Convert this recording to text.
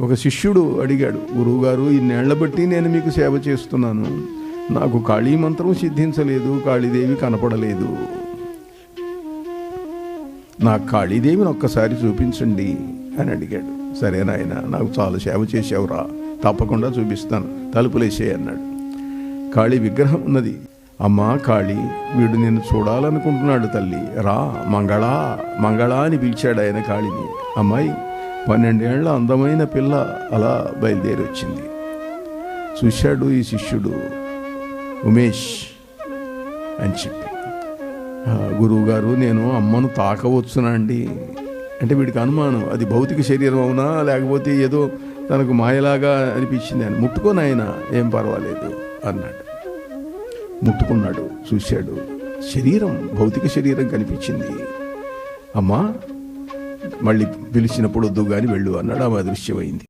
ఒక శిష్యుడు అడిగాడు గురువుగారు ఇన్నేళ్ళ బట్టి నేను మీకు సేవ చేస్తున్నాను. నాకు కాళీ మంత్రం సిద్ధించలేదు కాళీదేవి కనపడలేదు. నాకు కాళీదేవిని ఒక్కసారి చూపించండి అని అడిగాడు. సరే నాయన నాకు చాలా సేవ చేసావురా తప్పకుండా చూపిస్తాను. తలుపులేసే అన్నాడు. కాళీ విగ్రహం ఉన్నది. అమ్మా కాళీ వీడు నిన్ను చూడాలనుకుంటున్నాడు తల్లి. రా మంగళా మంగళా అని పిలిచాడు ఆయన కాళీని అమ్మాయి పన్నెండేళ్ళ అందమైన పిల్ల అలా బయలుదేరి వచ్చింది. చూశాడు ఈ శిష్యుడు ఉమేష్ అని చెప్పి. గురువుగారు నేను అమ్మను తాకవచ్చునండి అంటే వీడికి అనుమానం అది భౌతిక శరీరం అవునా? లేకపోతే ఏదో తనకు మాయలాగా అనిపించింది అని. ముట్టుకొని ఆయన ఏం పర్వాలేదు అన్నాడు. ముట్టుకున్నాడు చూశాడు. శరీరం భౌతిక శరీరం కనిపించింది. అమ్మా మళ్ళీ పిలిచినప్పుడు వద్దు కానీ వెళ్ళు అన్నాడు. ఆమె అదృశ్యమైంది